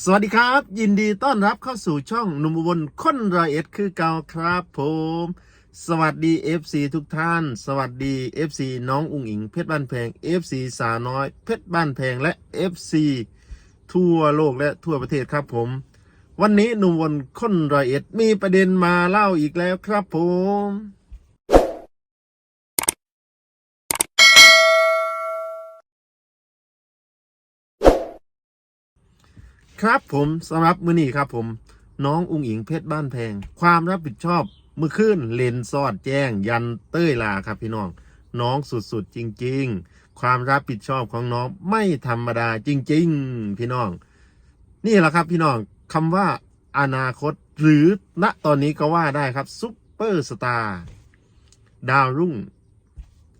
สวัสดีครับ ยินดีต้อนรับเข้าสู่ช่องหนุ่มอุบลคนรอยเอ็ดคือเก่าครับผม สวัสดี FC ทุกท่าน สวัสดี FC น้องอุงอิงเพชรบ้านแพง FC สาวน้อยเพชรบ้านแพงและ FC ทั่วโลกและทั่วประเทศครับผม วันนี้หนุ่มอุบลคนรอยเอ็ดมีประเด็นมาเล่าอีกแล้วครับผม ครับผมสำหรับมือนี้ครับผมน้องอุงอิงเพชรบ้านแพง ความรับผิดชอบมือขึ้นเลนซอดแจ้ง ยันเต้ยลาครับพี่น้อง น้องสุดๆจริง ๆ ความรับผิดชอบของน้องไม่ธรรมดาจริง ๆ พี่น้อง นี่แหละครับพี่น้องคำว่าอนาคตหรือณตอนนี้ก็ว่าได้ครับซุปเปอร์สตาร์ดาวรุ่ง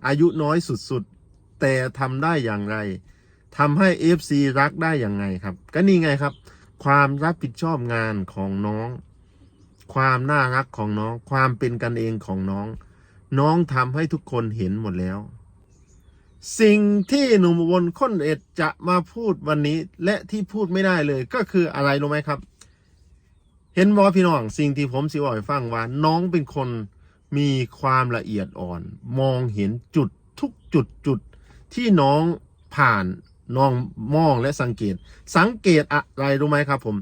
อายุน้อยสุดๆ แต่ทำได้อย่างไร ทำให้ FC รักได้อย่างไงครับ ก็นี่ไงครับ ความรับผิดชอบงานของน้อง ความน่ารักของน้อง ความเป็นกันเองของน้อง น้องทำให้ทุกคนเห็นหมดแล้ว สิ่งที่หนุ่มอุบนค้นเอ็ดจะมาพูดวันนี้ และที่พูดไม่ได้เลยก็คืออะไรรู้ไหมครับ เห็นบอพี่น้องสิ่งที่ผมสิบอกให้ฟังว่า น้องเป็นคนมีความละเอียดอ่อน มองเห็นจุดทุกจุดจุดที่น้องผ่าน น้องมองและสังเกต สังเกตอะไรรู้ไหมครับ ผม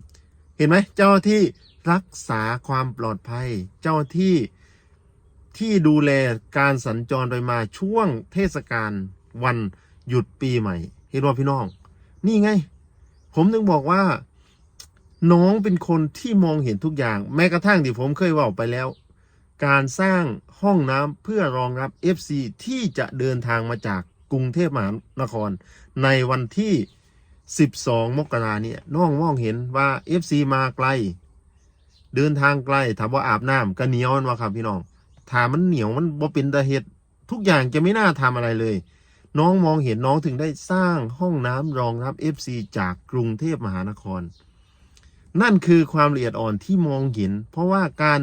เห็นไหมเจ้าที่รักษาความปลอดภัย เจ้าที่ที่ดูแลการสัญจรไปมาช่วงเทศกาลวันหยุดปีใหม่ เห็นว่าพี่น้อง นี่ไง ผมถึงบอกว่า น้องเป็นคนที่มองเห็นทุกอย่าง แม้กระทั่งที่ผมเคยบอกไปแล้ว การสร้างห้องน้ำเพื่อรองรับ FC ที่จะเดินทางมาจาก กรุงเทพมหานคร ในวันที่ 12 มกราเนี่ยน้องมองเห็นว่า FC มาไกล เดินทางไกลถามว่าอาบน้ำก็เหนียวมันวะครับพี่น้องถามมันเหนียวมันบ่เป็นตาเห็ดทุกอย่างจะไม่น่าทำอะไรเลย น้องมองเห็นน้องถึงได้สร้างห้องน้ำรองรับ FC จากกรุงเทพมหานคร นั่นคือความละเอียดอ่อนที่มองเห็น เพราะว่าการ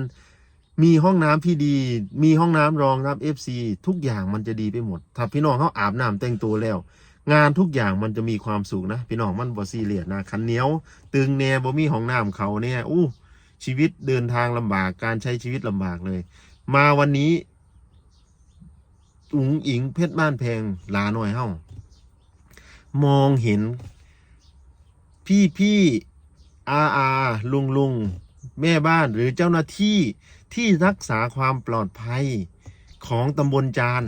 มีห้องน้ำที่ดี มีห้องน้ำรองรับ FC ทุกอย่างมันจะดีไปหมด ถ้าพี่น้องเขาอาบน้ำแต่งตัวแล้ว งานทุกอย่างมันจะมีความสุขนะ พี่น้องมันบ่ซีเรียสนะขันเหนียว ตึงแน่บ่มีห้องน้ำเขาเนี่ยอู้ชีวิตเดินทางลำบากการใช้ชีวิตลำบากเลย มาวันนี้อุ๋งอิงเพชรบ้านแพงลาหน่อยเฮ้ามองเห็น พี่พี่อาอาลุงลุงแม่บ้านหรือเจ้าหน้าที่ ที่รักษาความปลอดภัยของตำบลจาน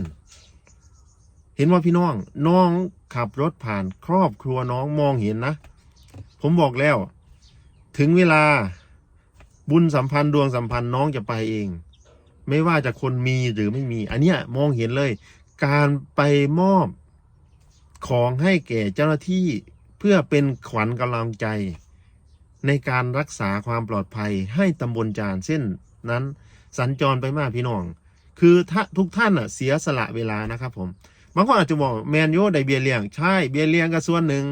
เห็นว่าพี่น้อง น้องขับรถผ่านครอบครัวน้องมองเห็นนะ ผมบอกแล้ว ถึงเวลาบุญสัมพันธ์ดวงสัมพันธ์น้องจะไปเอง ไม่ว่าจะคนมีหรือไม่มี อันเนี้ยมองเห็นเลย การไปมอบของให้แก่เจ้าหน้าที่เพื่อเป็นขวัญกำลังใจ ในการรักษาความปลอดภัยให้ตำบลจานเส้น นั้นสัญจรไปมากพี่น้อง คือถ้าทุกท่านอะเสียสละเวลานะครับผมบางคนอาจจะบอกแมนโยได้เบียเลี้ยงใช่เบียเลี้ยงก็ส่วนหนึ่ง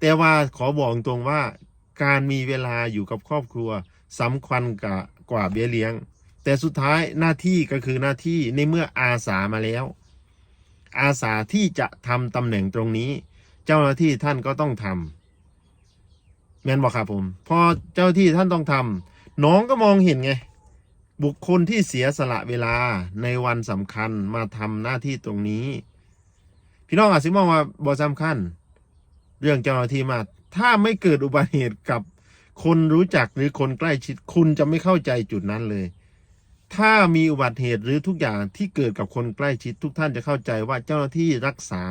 แต่ว่าขอบอกตรงว่าการมีเวลาอยู่กับครอบครัวสำคัญกับกว่าเบียเลี้ยง แต่สุดท้ายหน้าที่ก็คือหน้าที่ในเมื่ออาสามาแล้ว อาสาที่จะทำตำแหน่งตรงนี้ เจ้าหน้าที่ท่านก็ต้องทำแมนบอกครับผม พอเจ้าหน้าที่ท่านต้องทำน้องก็มองเห็นไง บุคคลที่เสียสละเวลาในวันสำคัญมาทำหน้าที่ตรงนี้ พี่น้องอาจจะมองว่าบ่สำคัญ เรื่องเจ้าหน้าที่มา ถ้าไม่เกิดอุบัติเหตุกับคนรู้จักหรือคนใกล้ชิดคุณจะไม่เข้าใจจุดนั้นเลย ถ้ามีอุบัติเหตุหรือทุกอย่างที่เกิดกับคนใกล้ชิดทุกท่านจะเข้าใจว่าเจ้าหน้าที่รักษา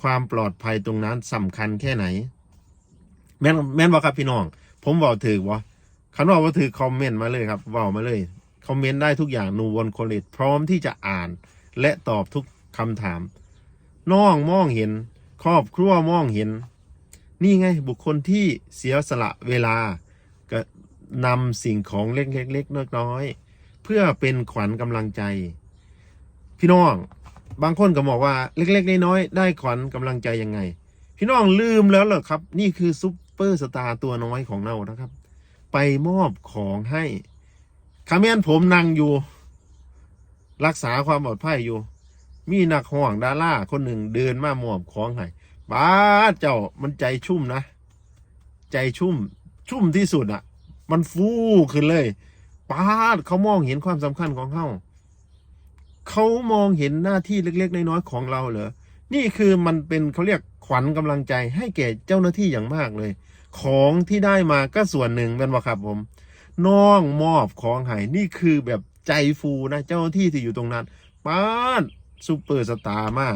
ความปลอดภัยตรงนั้นสำคัญแค่ไหน แม่นแม่นบอกครับพี่น้อง ผมบอกถือว่าคันว่าว่าถือคอมเมนต์มาเลยครับว่ามาเลย คอมเมนต์ได้ทุกอย่างนูวอนโคเลตพร้อมที่จะอ่านและตอบทุกคำถาม น้องมองเห็น ครอบครัวมองเห็น นี่ไงบุคคลที่เสียสละเวลาก็นำสิ่งของเล็กๆน้อยๆเพื่อเป็นขวัญกำลังใจ พี่น้องบางคนก็บอกว่าเล็กๆน้อยๆได้ขวัญกำลังใจยังไง พี่น้องลืมแล้วเหรอครับ นี่คือซุปเปอร์สตาร์ตัวน้อยของเรานะครับ ไปมอบของให้ คาเมนผมนั่งอยู่ รักษาความปลอดภัยอยู่ มีนักห่วงดาราคนหนึ่งเดินมามอบของให้บ้าเจ้ามันใจชุ่มนะ ใจชุ่ม ชุ่มที่สุดอะมันฟูขึ้นเลยป้าดเขามองเห็นความสำคัญของเขาเขามองเห็นหน้าที่เล็ก ๆ น้อยๆของเราเหรอ นี่คือมันเป็นเขาเรียกขวัญกำลังใจให้แก่เจ้าหน้าที่อย่างมากเลย ของที่ได้มาก็ส่วนหนึ่งเป็นว่าครับผม น้องมอบของให้นี่คือแบบใจฟูนะเจ้าที่ที่อยู่ตรงนั้นป้าดซูเปอร์สตาร์มา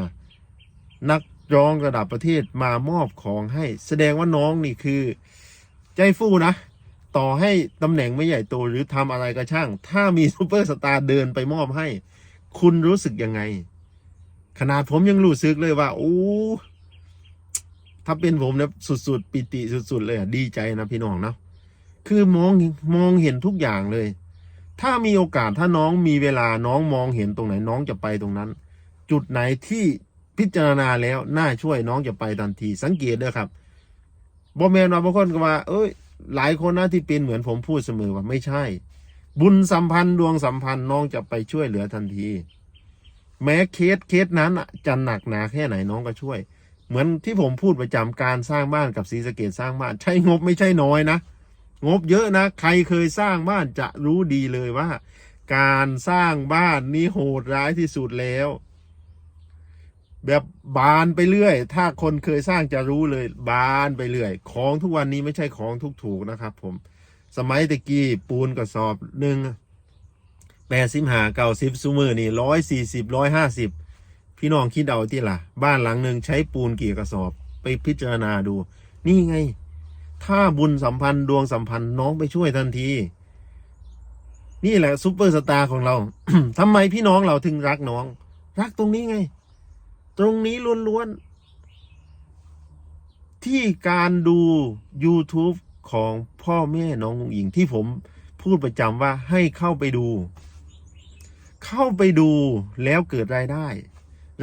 นักร้องระดับประเทศมามอบของให้ แสดงว่าน้องนี่คือ ใจฟูนะ ต่อให้ตำแหน่งไม่ใหญ่โตหรือทำอะไรก็ช่าง ถ้ามีซูเปอร์สตาร์เดินไปมอบให้ คุณรู้สึกยังไง ขนาดผมยังรู้สึกเลยว่า โอ้ถ้าเป็นผมเนี่ยสุดๆ ปิติสุด ๆ เลยอะดีใจนะพี่น้องเนาะ คือมองมองเห็นทุกอย่างเลย ถ้ามีโอกาสถ้าน้องมีเวลาน้องมองเห็นตรงไหนน้องจะไปตรงนั้น จุดไหนที่พิจารณาแล้วน่าช่วยน้องจะไปทันที สังเกตด้อครับบอแมนว่าบางคนก็ว่า เอ้ย หลายคนนะที่เป็นเหมือนผมพูดเสมอว่าไม่ใช่ บุญสัมพันธ์ดวงสัมพันธ์น้องจะไปช่วยเหลือทันที แม้เคสเคสนั้นจะหนักหนาแค่ไหนน้องก็ช่วย เหมือนที่ผมพูดประจำการสร้างบ้านกับศรีสะเกดสร้างบ้าน ใช้งบไม่ใช่น้อยนะ งบเยอะนะ ใครเคยสร้างบ้านจะรู้ดีเลยว่า การสร้างบ้านนี่โหดร้ายที่สุดแล้ว แบบบานไปเรื่อย ถ้าคนเคยสร้างจะรู้เลยบานไปเรื่อย ของทุกวันนี้ไม่ใช่ของทุกถูกนะครับ ผม สมัยตะกี้ปูนกระสอบหนึ่งแปดสิบหาเก้าสิบซูมือนี่ร้อยสี่สิบร้อยห้าสิบพี่น้องคิดเอาที่ล่ะ บ้านหลังหนึ่งใช้ปูนกี่กระสอบ ไปพิจารณาดู นี่ไง ถ้าบุญสัมพันธ์ดวงสัมพันธ์น้องไปช่วยทันที นี่แหละซุปเปอร์สตาร์ของเรา ทำไมพี่น้องเราถึงรักน้อง รักตรงนี้ไง ตรงนี้ล้วนๆ ที่การดู YouTube ของพ่อแม่น้องอุ๋งอิงที่ผมพูดประจำว่าให้เข้าไปดู เข้าไปดูแล้วเกิดรายได้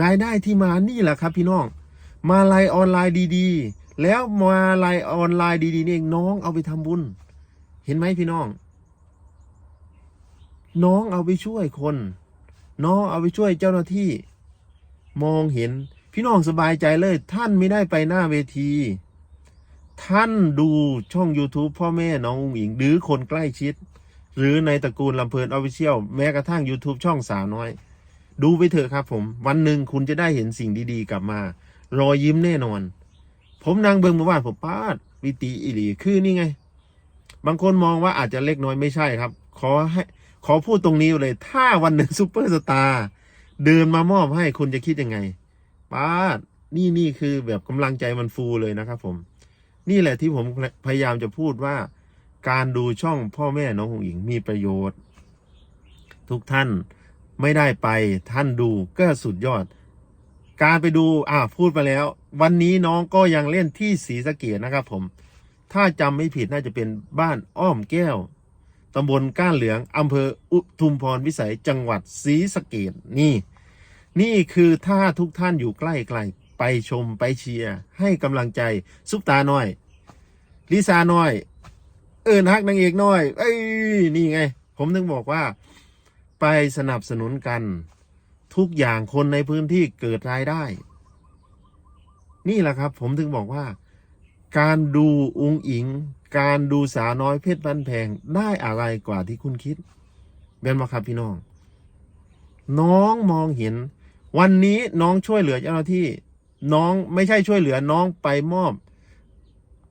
รายได้ที่มานี่แหละครับพี่น้อง มาลายออนไลน์ดี ๆ แล้วมาลายออนไลน์ดีๆนี่เองน้องเอาไปทำบุญ เห็นไหมพี่น้อง น้องเอาไปช่วยคน น้องเอาไปช่วยเจ้าหน้าที่ มองเห็น พี่น้องสบายใจเลย ท่านไม่ได้ไปหน้าเวที ท่านดูช่อง YouTube พ่อแม่น้องอุ๋งอิงหรือคนใกล้ชิด หรือในตระกูลลำเพลินออฟฟิเชียลแม้กระทั่ง YouTube ช่องสาวน้อย ดูไปเถอะครับผม วันหนึ่งคุณจะได้เห็นสิ่งดีๆ กลับมา รอยยิ้มแน่นอน ผมนางเบิงเมื่อวานผมปาดวิตีอิลีคือนี่ไง บางคนมองว่าอาจจะเล็กน้อยไม่ใช่ครับ ขอให้ ขอพูดตรงนี้เลย ถ้าวันหนึ่งซูเปอร์สตาร์เดินมามอบให้คุณจะคิดยังไงป้าดนี่นี่คือแบบกำลังใจมันฟูเลยนะครับผม นี่แหละที่ผมพยายามจะพูดว่า การดูช่องพ่อแม่น้องหงหญิงมีประโยชน์ ทุกท่านไม่ได้ไปท่านดูก็สุดยอด การไปดูอ่าพูดไปแล้ววันนี้น้องก็ยังเล่นที่ศรีสะเกดนะครับผม ถ้าจำไม่ผิดน่าจะเป็นบ้านอ้อมแก้วตำบลก้านเหลืองอำเภออุทุมพรวิสัยจังหวัดศรีสะเกดนี่ นี่คือถ้าทุกท่านอยู่ใกล้ๆไปชมไปเชียร์ให้กำลังใจซุปตาหน้อยลิซาน้อย เอิญฮักนางเอกหน้อย เอ้ยนี่ไง ผมถึงบอกว่า ไปสนับสนุนกัน ทุกอย่างคนในพื้นที่เกิดรายได้ นี่แหละครับ ผมถึงบอกว่า การดูอุงอิง การดูสาน้อยเพชรบ้านแพงได้อะไรกว่าที่คุณคิดเป็นไหมครับพี่น้อง น้องมองเห็น วันนี้น้องช่วยเหลือเจ้าหน้าที่ น้องไม่ใช่ช่วยเหลือน้องไปมอบ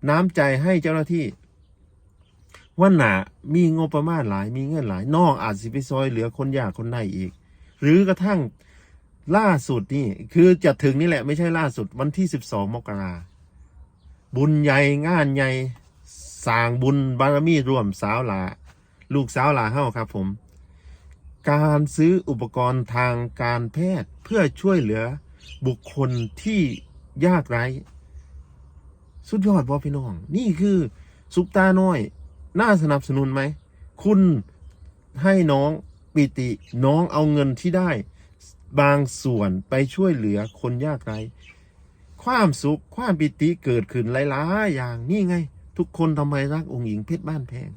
น้ำใจให้เจ้าหน้าที่ว่าหนามีงบประมาณหลายมีเงินหลายน้องอาจสิไปซอยเหลือคนยากคนใดอีก หรือกระทั่ง ล่าสุดนี่คือจะถึงนี่แหละ ไม่ใช่ล่าสุดวันที่สิบสองมกราบุญใหญ่งานใหญ่สร้างบุญบารมีรวมสาวหลา ลูกสาวหลาเฮ้าครับผม การซื้ออุปกรณ์ทางการแพทย์เพื่อช่วยเหลือบุคคลที่ยากไร้ สุดยอดบอพี่น้อง นี่คือซุปตาน้อย น่าสนับสนุนไหม คุณให้น้องปิติน้องเอาเงินที่ได้ บางส่วนไปช่วยเหลือคนยากไร้ความสุขความปิติเกิดขึ้นหลายๆอย่างนี่ไง ทุกคนทำไมรักองค์หญิงเพชรบ้านแพง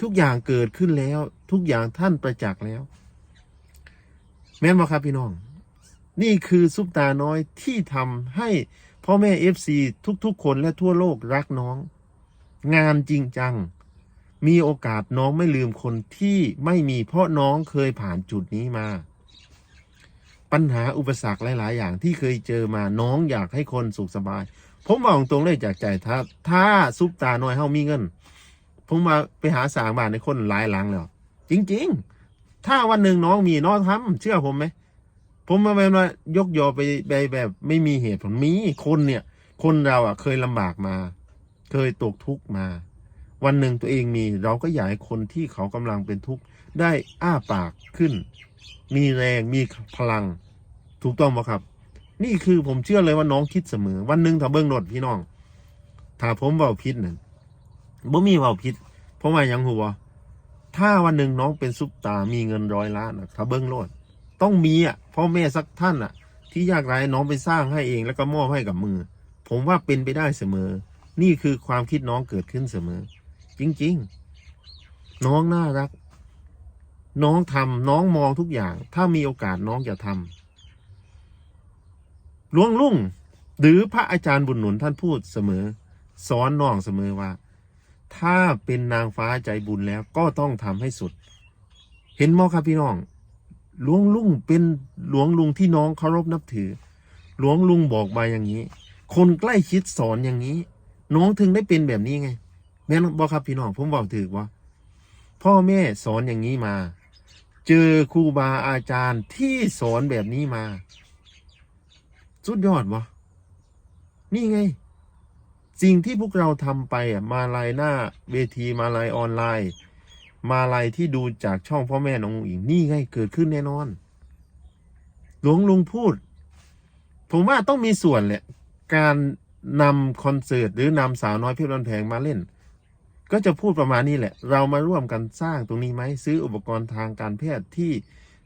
ทุกอย่างเกิดขึ้นแล้ว ทุกอย่างท่านประจักษ์แล้ว แม่นบ่ครับพี่น้อง นี่คือซุปตาน้อยที่ทำให้พ่อแม่เอฟซีทุกๆ คนและทั่วโลกรักน้อง งานจริงจัง มีโอกาสน้องไม่ลืมคนที่ไม่มีเพราะน้องเคยผ่านจุดนี้มา ปัญหาอุปสรรคหลาย ๆ อย่างที่เคยเจอมาน้องอยากให้คนสุขสบาย ผมบอกตรงเลยจากใจถ้า ถ้าซุปตาน้อยเฮามีเงิน ผมมาไปหาสางบานในคนหลายหลังแล้ว จริง ๆ ถ้าวันหนึ่งน้องมีน้องทำเชื่อผมไหมผมมาแบบว่ายกยอไปไปแบบไม่มีเหตุผลมีคนเนี่ย คนเราอะเคยลำบากมา เคยตกทุกข์มา วันหนึ่งตัวเองมีเราก็อยากให้คนที่เขากำลังเป็นทุกข์ได้อ้าปากขึ้น มีแรงมีพลัง ถูกต้องไหมครับ นี่คือผมเชื่อเลยว่าน้องคิดเสมอ วันหนึ่งถ้าเบิ้งรถพี่น้อง ถ้าผมเบาพิษนั่นบ่มีเบาพิษเพราะว่ายังหัวถ้าวันหนึ่งน้องเป็นซุปตา มีเงินร้อยล้านนะถ้าเบิ้งรถต้องมีอะพ่อแม่สักท่านอะ ที่ยากไร้น้องไปสร้างให้เองแล้วก็มอบให้กับมือ ผมว่าเป็นไปได้เสมอ นี่คือความคิดน้องเกิดขึ้นเสมอ จริง ๆ น้องน่ารัก น้องทำน้องมองทุกอย่าง ถ้ามีโอกาสน้องจะทำ หลวงลุงหรือพระอาจารย์บุญหนุนท่านพูดเสมอ สอนน้องเสมอว่า ถ้าเป็นนางฟ้าใจบุญแล้วก็ต้องทำให้สุด เห็นมอครับพี่น้อง หลวงลุงเป็นหลวงลุงที่น้องเคารพนับถือ หลวงลุงบอกมาอย่างนี้ คนใกล้ชิดสอนอย่างนี้ น้องถึงได้เป็นแบบนี้ไง แม่นบอกครับพี่น้องผมบอกถือว่าพ่อแม่สอนอย่างนี้มา เจอครูบาอาจารย์ที่สอนแบบนี้มา สุดยอดวะนี่ไง สิ่งที่พวกเราทำไปอะมาลายหน้าเวทีมาลายออนไลน์ มาลายที่ดูจากช่องพ่อแม่น้องอิงนี่ไงเกิดขึ้นแน่นอน หลวงลุงพูด ผมว่าต้องมีส่วนแหละ การนำคอนเสิร์ตหรือนำสาวน้อยเพี่บันแพงมาเล่น ก็จะพูดประมาณนี้แหละ เรามาร่วมกันสร้างตรงนี้ไหมซื้ออุปกรณ์ทางการแพทย์ที่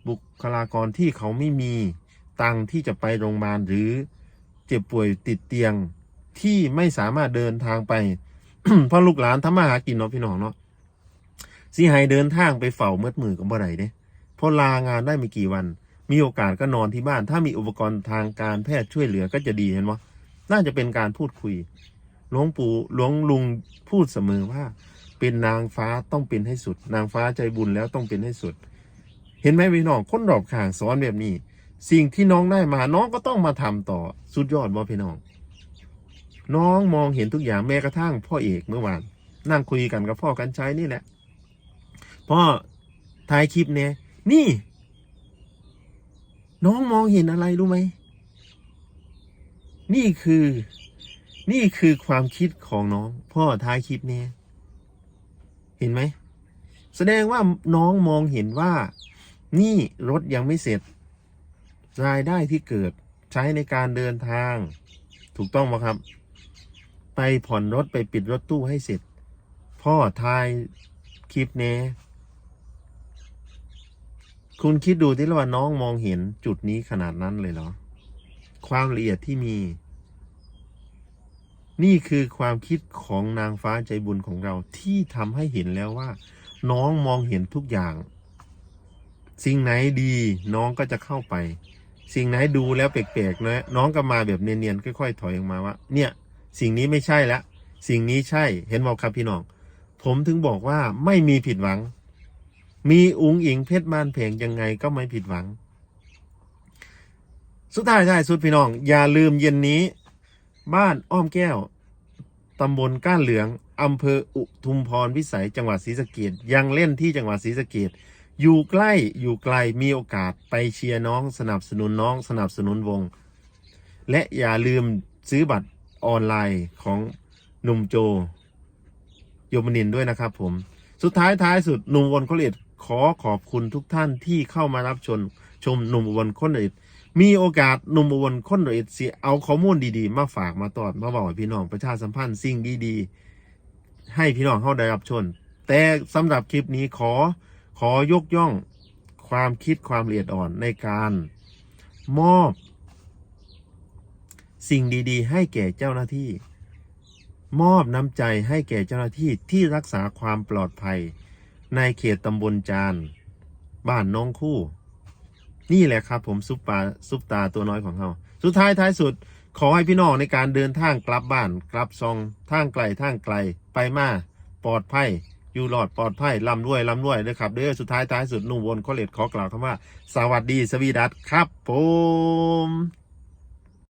บุคลากรที่เขาไม่มี ตังค์ที่จะไปโรงพยาบาลหรือเจ็บป่วยติดเตียงที่ไม่สามารถเดินทางไป เพราะลูกหลานทำมาหากินเนาะพี่น้องเนาะสิให้เดินทางไปเฝ้าเมื่อมือกับบ่ได้เด้เพราะลางานได้ไม่กี่วัน มีโอกาสก็นอนที่บ้าน ถ้ามีอุปกรณ์ทางการแพทย์ช่วยเหลือก็จะดีเห็นไหมน่าจะเป็นการพูดคุยหลวงปู่หลวงลุงพูดเสมอว่า เป็นนางฟ้าต้องเป็นให้สุด นางฟ้าใจบุญแล้วต้องเป็นให้สุด เห็นไหมพี่น้องคนรอบข้างสอนแบบนี้ สิ่งที่น้องได้มาน้องก็ต้องมาทำต่อสุดยอดบ่พี่น้อง น้องมองเห็นทุกอย่างแม้กระทั่งพ่อเอกเมื่อวาน นั่งคุยกันกับพ่อกันใช้นี่แหละพ่อถ่ายคลิปเนี่ยนี่ น้องมองเห็นอะไรรู้ไหมนี่คือ นี่คือความคิดของน้อง พ่อท้ายคลิปเนี่ยเห็นไหม แสดงว่าน้องมองเห็นว่า นี่รถยังไม่เสร็จ รายได้ที่เกิดใช้ในการเดินทาง ถูกต้องไหมครับ ไปผ่อนรถไปปิดรถตู้ให้เสร็จ พ่อทายคลิปนี้คุณคิดดูที่ว่าน้องมองเห็นจุดนี้ขนาดนั้นเลยเหรอ ความละเอียดที่มี นี่คือความคิดของนางฟ้าใจบุญของเราที่ทำให้เห็นแล้วว่า น้องมองเห็นทุกอย่าง สิ่งไหนดีน้องก็จะเข้าไป สิ่งไหนดูแล้วแปลกๆนะน้องก็มาแบบเนียนๆค่อยๆถอยออกมาว่า เนี่ย สิ่งนี้ไม่ใช่แล้วสิ่งนี้ใช่เห็นบอกครับพี่น้อง ผมถึงบอกว่าไม่มีผิดหวัง มีอุงอิงเพชรบ้านเพลงยังไงก็ไม่ผิดหวัง สุดท้ายท้ายสุดพี่น้อง อย่าลืมเย็นนี้ บ้านอ้อมแก้วตำบลก้านเหลืองอำเภออุทุมพรวิสัยจังหวัดศรีสะเกดยังเล่นที่จังหวัดศรีสะเกด อยู่ใกล้อยู่ไกลมีโอกาสไปเชียร์น้องสนับสนุนน้องสนับสนุนวง และอย่าลืมซื้อบัตรออนไลน์ของหนุ่มโจ โยมนินทร์ด้วยนะครับผม สุดท้ายท้ายสุดหนุ่มวนโคเลตขอขอบคุณทุกท่านที่เข้ามารับชมชมหนุ่มอุบลคนเดมีโอกาสหนุ่มอุบลคนเสิเอาข้อมูลดีๆ มาฝากมาตอดมาบอกพี่น้องประชาสัมพันธ์สิ่งดีๆ ให้พี่น้องเข้าได้รับชมแต่สำหรับคลิปนี้ขอ ขอยกย่องความคิดความละเอียดอ่อนในการมอบสิ่งดีๆ ให้แก่เจ้าหน้าที่ มอบน้ำใจให้แก่เจ้าหน้าที่ที่รักษาความปลอดภัย ในเขตตำบลจาน บ้านน้องคู่ นี่แหละครับผมซุปปาซุปตาตัวน้อยของเขาสุดท้ายท้ายสุด ขอให้พี่น้องในการเดินทางกลับบ้าน กลับซองทางไกลทางไกลไปมาปลอดภัย อยู่หลอดปลอดภัยลำรวยลำรวยเลยครับเด้อสุดท้ายท้ายสุดนุ่มวนขอเลดขอกล่าวคำว่า สวัสดีสวีดัสครับผม